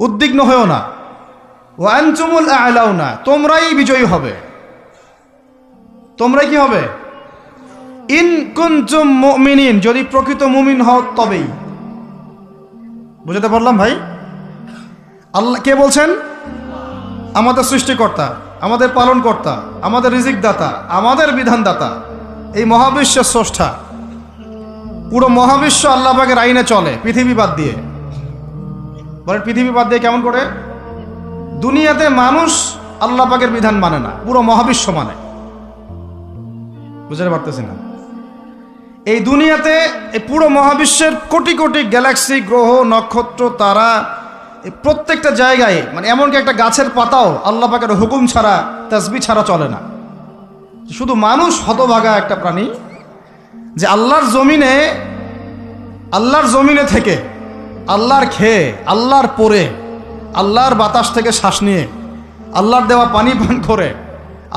উদ্বিগ্ন হয়েও না। ও আনচুমুল আলাও না তোমরাই বিজয়ী হবে। তোমরাই কি হবে? ইন কুনচুম মুমিনিন, যদি প্রকৃত মুমিন হও তবেই। বুঝতে পারলাম ভাই? আল্লাহ, কে বলছেন? আমাদের সৃষ্টিকর্তা, আমাদের পালনকর্তা, আমাদের রিজিক দাতা আমাদের বিধানদাতা। এই মহাবিশ্বের স্রষ্টা। পুরো মহাবিশ্ব আল্লাহ পাকের আইনে চলে, পৃথিবী বাদ দিয়ে। বলেন, পৃথিবী বাদ দিয়ে কেমন করে? দুনিয়াতে মানুষ আল্লাহ পাকের বিধান মানে না, পুরো মহাবিশ্ব মানে। বুঝতে পারতেছি না। এই দুনিয়াতে এই পুরো মহাবিশ্বের কোটি কোটি গ্যালাক্সি, গ্রহ, নক্ষত্র, তারা প্রত্যেকটা জায়গায় মানে এমনকি একটা গাছের পাতাও আল্লাহ পাকের হুকুম ছাড়া, তসবি ছাড়া চলে না। শুধু মানুষ হতভাগা একটা প্রাণী যে আল্লাহর জমিনে আল্লাহর জমিনে থেকে আল্লাহর খেয়ে, আল্লাহর পরে আল্লাহর বাতাস থেকে শ্বাস নিয়ে, আল্লাহর দেওয়া পানি পান করে,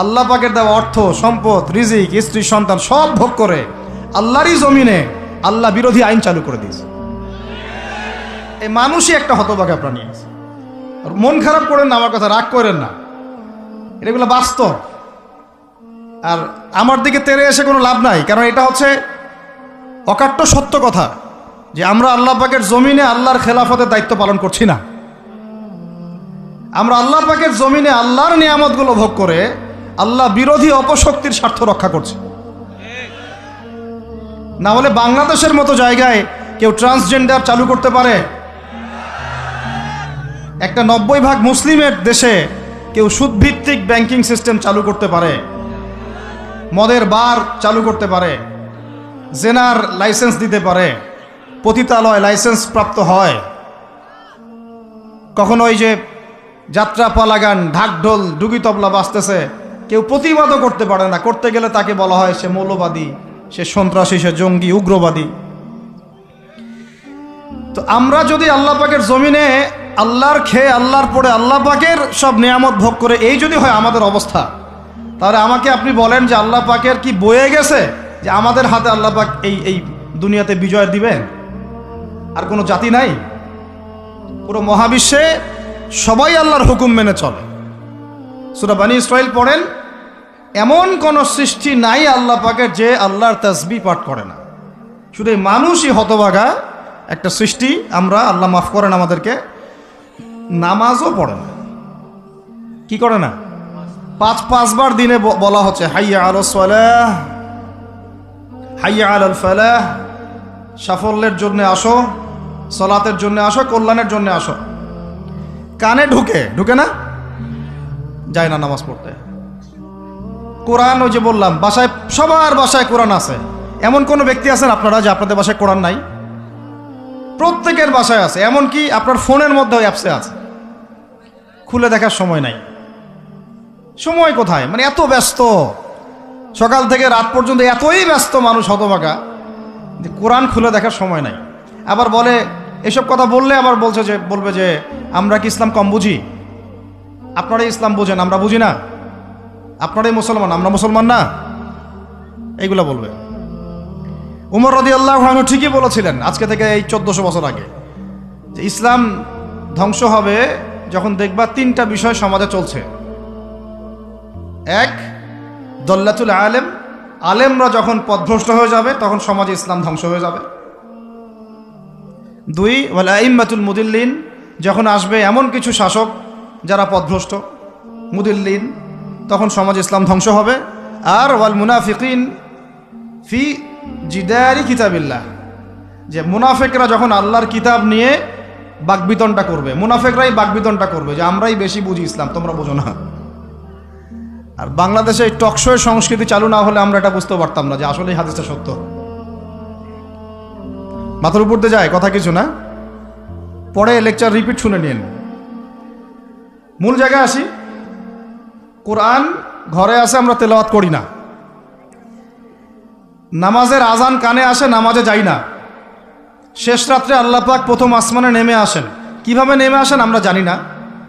আল্লাহ পাকের দেওয়া অর্থ, সম্পদ, রিজিক, স্ত্রী, সন্তান সব ভোগ করে, আল্লাহরই জমিনে আল্লাহ বিরোধী আইন চালু করে দিয়েছে। এই মানুষই একটা হতভাগা প্রাণী আছে। মন খারাপ করেন না, আমার কথা রাগ করেন না। এগুলো বাস্তব। আর আমার দিকে তেরে এসে কোনো লাভ নাই, কারণ এটা হচ্ছে অকাট্য সত্য কথা। যে আমরা আল্লাহ পাকের জমিনে আল্লাহর খেলাফতের দায়িত্ব পালন করছি না। আমরা আল্লাহ পাকের জমিনে আল্লাহর নিয়ামতগুলো ভোগ করে আল্লাহ বিরোধী অপশক্তির স্বার্থ রক্ষা করছে। না হলে বাংলাদেশের মতো জায়গায় কেউ ট্রান্সজেন্ডার চালু করতে পারে। একটা নব্বই ভাগ মুসলিমের দেশে কেউ সুদভিত্তিক ব্যাংকিং সিস্টেম চালু করতে পারে। মদের বার চালু করতে পারে। জেনার লাইসেন্স দিতে পারে। পতিতালয় লাইসেন্স প্রাপ্ত হয়। কখনো ওই যে যাত্রা পালাগান ঢাকঢোল ডুগি তবলা বাজতেছে, কেউ প্রতিবাদও করতে পারে না। করতে গেলে তাকে বলা হয় সে মৌলবাদী, সে সন্ত্রাসী, সে জঙ্গি, উগ্রবাদী। তো আমরা যদি আল্লাহ পাকের জমিনে আল্লাহর খেয়ে আল্লাহর পরে আল্লাহ পাকের সব নিয়ামত ভোগ করে এই যদি হয় আমাদের অবস্থা, তাহলে আমাকে আপনি বলেন যে আল্লাহ পাকের কি বয়ে গেছে যে আমাদের হাতে আল্লাহ পাক এই এই দুনিয়াতে বিজয় দিবেন? আর কোনো জাতি নাই। পুরো মহাবিশ্বে সবাই আল্লাহর হুকুম মেনে চলে। সুরা বানী ইসরাইল পড়েন, এমন কোন সৃষ্টি নাই আল্লাহ পাকের যে আল্লাহর তসবি পাঠ করে না। শুধু মানুষই হতভাগা একটা সৃষ্টি, আমরা আল্লাহ মাফ করেন আমাদেরকে, নামাজও পড়ে না। কি করে না? পাঁচ, পাঁচবার দিনে বলা হচ্ছে, হাইয়া আলো সালাহ, হাইয়া আল ফালাহ, সাফল্যের জন্য আসো। সলাতের জন্য আসো, কল্যাণের জন্য আসো। কানে ঢুকে ঢুকে না? যায় না নামাজ পড়তে। কোরআন ওই যে বললাম, বাসায়, সবার বাসায় কোরআন আছে। এমন কোন ব্যক্তি আছেন আপনারা যে আপনাদের বাসায় কোরআন নাই? প্রত্যেকের বাসায় আছে এমনকি আপনার ফোনের মধ্যে অ্যাপসে আছে? খুলে দেখার সময় নাই। সময় কোথায়? মানে এত ব্যস্ত। সকাল থেকে রাত পর্যন্ত এতই ব্যস্ত মানুষ হতভাগা যে কোরআন খুলে দেখার সময় নাই। আবার বলে, এসব কথা বললে আবার বলছে যে, বলবে যে, আমরা কি ইসলাম কম বুঝি? আপনারাই ইসলাম বুঝেন, আমরা বুঝি না। আপনারাই মুসলমান, আমরা মুসলমান না? এইগুলা বলবে। উমর রদি আল্লাহ ঠিকই বলেছিলেন আজকে থেকে এই চোদ্দশো বছর আগে, যে ইসলাম ধ্বংস হবে যখন দেখবা তিনটা বিষয় সমাজে চলছে। এক, দল্লাতুল আলেম, আলেমরা যখন পথভ্রষ্ট হয়ে যাবে তখন সমাজে ইসলাম ধ্বংস হয়ে যাবে। দুই, ওয়াল আইম্মাতুল মুদিল্লিন, যখন আসবে এমন কিছু শাসক যারা পথভ্রষ্ট মুদিল্লিন, তখন সমাজ ইসলাম ধ্বংস হবে। আর ওয়াল মুনাফিকিন ফি জিদারি কিতাবিল্লাহ, যে মুনাফেকরা যখন আল্লাহর কিতাব নিয়ে বাকবিতনটা করবে, মুনাফেকরাই বাকবিতনটা করবে, যে আমরাই বেশি বুঝি ইসলাম, তোমরা বোঝো না। আর বাংলাদেশে এই টকশোয়ের সংস্কৃতি চালু না হলে আমরা এটা বুঝতে পারতাম না যে আসলেই হাদিসটা সত্য। মাথার উপর দিয়ে যায়, কথা কিছু না। পরে লেকচার রিপিট শুনে নিন। মূল জায়গায় আসি। কোরআন ঘরে আসে, আমরা তেলাওয়াত করি না। নামাজের আজান কানে আসে, নামাজে যাই না। শেষ রাত্রে আল্লাহ পাক প্রথম আসমানে নেমে আসেন। কীভাবে নেমে আসেন আমরা জানি না।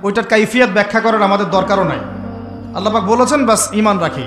ওইটার কাইফিয়াত ব্যাখ্যা করার আমাদের দরকারও নাই। আল্লাহ পাক বলেছেন, বাস ইমান রাখি।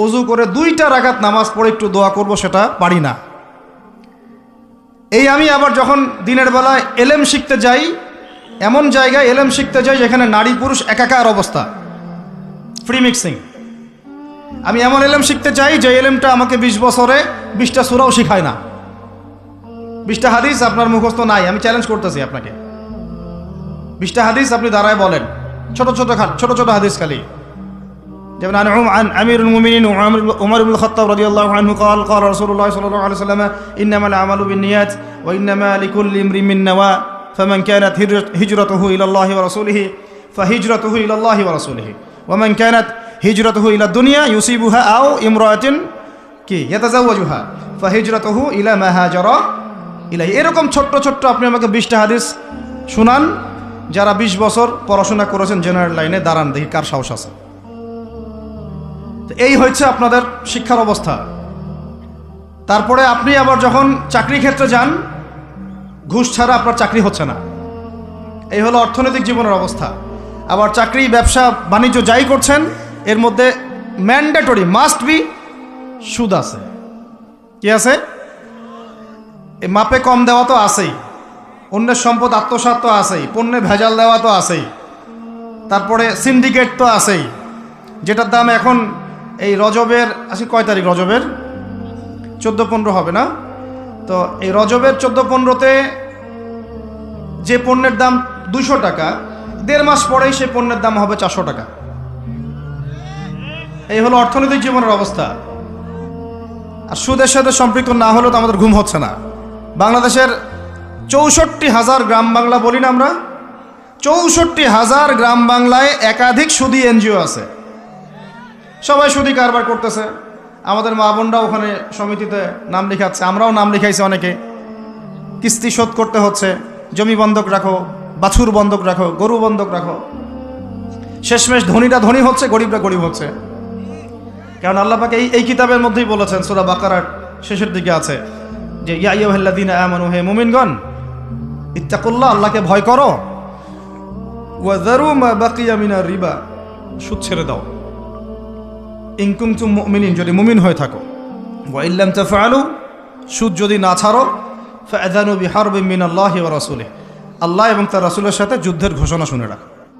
অজু করে দুইটা রাগাত নামাজ পড়ে একটু দোয়া করব সেটা পারি না। এই আমি আবার যখন দিনের বেলায় এলেম শিখতে যাই, এমন জায়গায় এলেম শিখতে যাই যেখানে নারী পুরুষ একাকার অবস্থা। ফ্রি মিক্সিং আমি এমন এলেম শিখতে চাই যে এলেমটা আমাকে বিশ বছরে বিশটা সুরাও শিখায় না। বিশটা হাদিস আপনার মুখস্থ নাই, আমি চ্যালেঞ্জ করতেছি আপনাকে। বিশটা হাদিস আপনি দাঁড়ায় বলেন। ছোট ছোট খা- ছোট ছোট হাদিস খালি। যেমন عن عم- عن امير المؤمنين وعمر عمر بن الخطاب رضي الله عنه قال قال رسول الله صلى الله عليه وسلم انما الاعمال بالنيات وانما لكل امرئ من نوى فمن كانت هجرت- هجرته الى الله ورسوله فهجرته الى الله ورسوله ومن كانت هجرته الى الدنيا يصيبها او امراه কি يتزوجها فهجرته الى ما هاجر ইলাই এরকম ছোট্ট ছোট্ট আপনি আমাকে বিশটা হাদিস শুনান যারা বিশ বছর পড়াশোনা করেছেন জেনারেল লাইনে দাঁড়ান দেখি কার সাহস আছে তো এই হচ্ছে আপনাদের শিক্ষার অবস্থা। তারপরে আপনি আবার যখন চাকরি ক্ষেত্রে যান, ঘুষ ছাড়া আপনার চাকরি হচ্ছে না। এই হলো অর্থনৈতিক জীবনের অবস্থা। আবার চাকরি, ব্যবসা, বাণিজ্য যাই করছেন, এর মধ্যে ম্যান্ডেটরি মাস্ট বি সুদ আছে। কি আছে? এই মাপে কম দেওয়া তো আছেই। অন্যের সম্পদ আত্মসাৎ তো আছেই। পণ্যে ভেজাল দেওয়া তো আছেই। তারপরে সিন্ডিকেট তো আছেই। যেটার দাম এখন এই রজবের, আজকে কয় তারিখ রজবের? চোদ্দ পনেরো হবে না? তো এই রজবের চোদ্দ পনেরোতে যে পণ্যের দাম দুশো টাকা, দেড় মাস পরেই সেই পণ্যের দাম হবে চারশো টাকা। এই হলো অর্থনৈতিক জীবনের অবস্থা। আর সুদের সাথে সম্পৃক্ত না হলেও তো আমাদের ঘুম হচ্ছে না। বাংলাদেশের চৌষট্টি হাজার গ্রাম বাংলা বলি না আমরা? চৌষট্টি হাজার গ্রাম বাংলায় একাধিক সুদী এনজিও আছে। সবাই সুদী কারবার করতেছে। আমাদের মা বোনরা ওখানে সমিতিতে নাম লেখাচ্ছে, আমরাও নাম লিখাইছি অনেকে। কিস্তি শোধ করতে হচ্ছে, জমি বন্ধক রাখো, বাছুর বন্ধক রাখো, গরু বন্ধক রাখো। শেষমেশ ধনীরা ধনী হচ্ছে, গরিবরা গরিব হচ্ছে। কারণ আল্লাহ পাকে এই এই কিতাবের মধ্যেই বলেছেন, সুরা বাকারার শেষের দিকে আছে যে ইয়াইয়াল্লাদিন আমানু, হে মুমিনগণ, ইত্তাকুল্লাহ, আল্লাহকে ভয় করো। ওয়াজারু মা বাকিয়া মিনার রিবা। সুদ ছেড়ে দাও। ইনকুম তুম মুমিনিন, যদি মুমিন হয়ে থাকো। ওয়াইল্লাম তাফআলু, সুদ যদি না ছাড়ো, ফাআযানু বিহারবিন মিনাল্লাহি ওয়া রাসূলিহি। আল্লাহ এবং তার রাসূলের সাথে যুদ্ধের ঘোষণা শুনে রাখো।